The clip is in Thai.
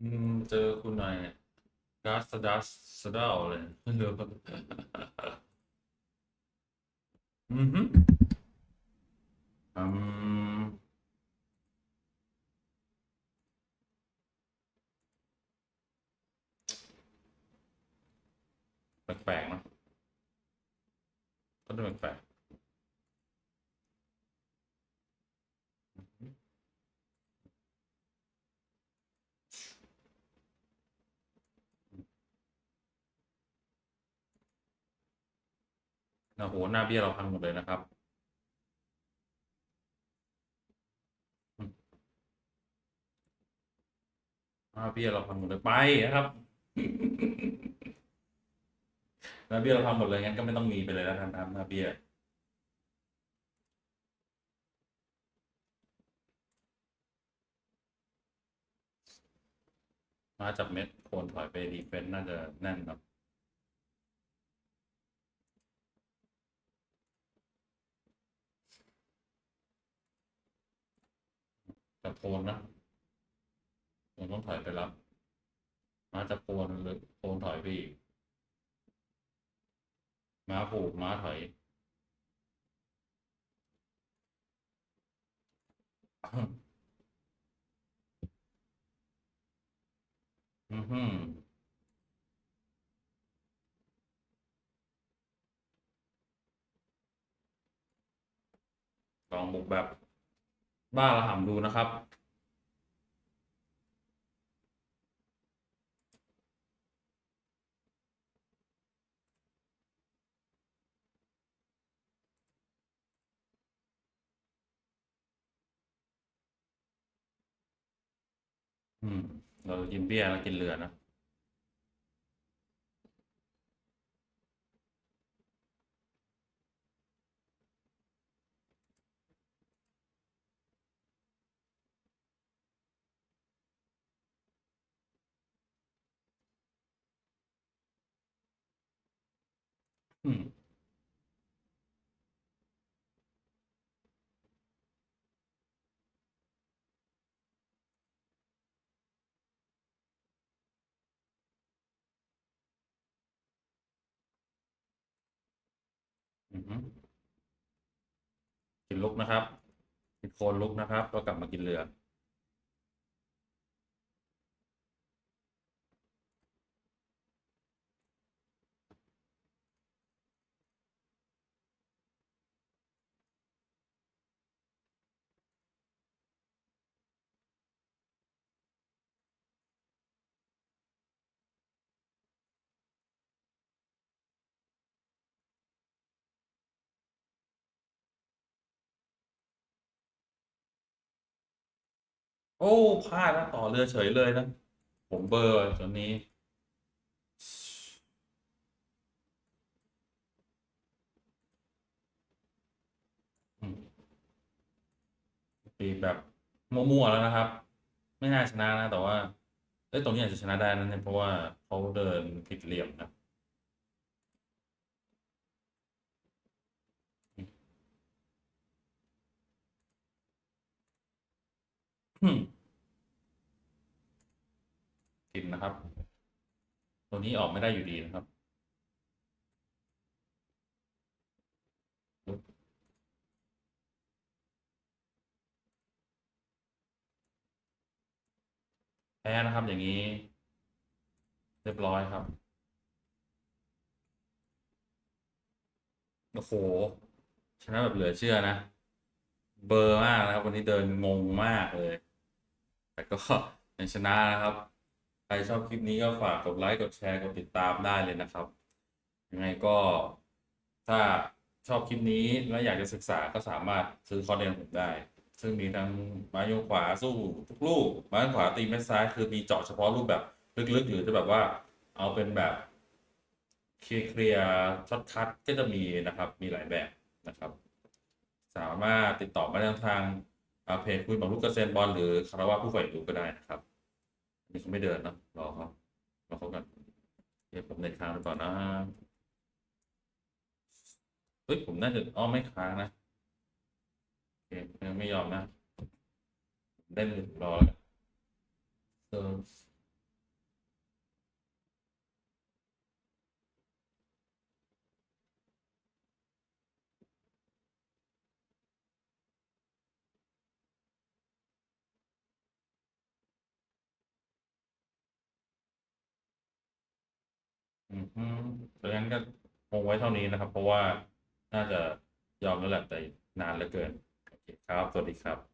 อืมเจอคุณหน่อยกัสดัสสดาวเลยอือฮึอืมแปลกๆนะก็ดูแปลก ๆนะโหหน้าเบี้ยเราพังหมดเลยนะครับหน้าเบี้ยเราพังหมดเลยไปนะครับหน้าเบี้ยเราพังหมดเลยงั้นก็ไม่ต้องมีไปเลยแล้วกันครับหน้าเบี้ยมาจับเม็ดโคนถอยไปดีเฟนต์น่าจะแน่นครับ จับโคนนะโคนต้องถอยไปรับ มาจับโคนหรือโคนถอยไปอีกม้าผูกม้าถอยอือหือลองบุกแบบ บ้าระห่ำดูนะครับ อืม เรากินเบี้ยแล้วกินเรือนะ อืมกินลุกนะครับกินโคนลุกนะครับ ก็กลับมากินเรือ โอ้พลาดนะต่อเรือเฉยเลยนะ ผมเบอร์ตอนนี้อืมปีแบบมั่วๆแล้วนะครับ ไม่น่าชนะนะ แต่ว่าเอ้ยตรงนี้อาจจะชนะได้นะเนี่ยเพราะว่าเขาเดินผิดเหลี่ยมนะ อืมกินนะครับ ตัวนี้ออกไม่ได้อยู่ดีนะครับ แพ้นะครับอย่างนี้ เรียบร้อยครับ โอ้โห ชนะแบบเหลือเชื่อนะ เบอร์มากนะครับ วันนี้เดินงงมากเลย แต่ก็ยังชนะนะครับ ใครชอบคลิปนี้ก็ฝากกดไลค์กดแชร์กดติดตามได้เลยนะครับ ยังไงก็ถ้าชอบคลิปนี้และอยากจะศึกษาก็สามารถซื้อคอร์สเรียนผมได้ ซึ่งมีทั้งไม้โยกขวาสู้ทุกลูกไม้ขวาตีแม่ซ้ายคือมีเจาะเฉพาะรูปแบบลึกๆหรือจะแบบว่าเอาเป็นแบบเคลียร์ช็อตคัทก็จะมีนะครับ มีหลายแบบนะครับ สามารถติดต่อมาทาง เพจคุยบอกลูกเกษตรบอลหรือคารวะผู้ใฝ่รู้ก็ได้นะครับอันนี่เขาไม่เดินเนะรอเขารอเขากันเดี๋ยวผมเน็ตค้างไปก่อนนะเฮ้ยผมน่าจะอ้อไม่ค้างนะโอเคไม่ยอมนะเล่นรอแล้วเออ อืมฮึดังนั้นก็คงไว้เท่านี้นะครับ เพราะว่าน่าจะยอมแล้วแหละแต่นานเหลือเกินโอเคครับ สวัสดีครับ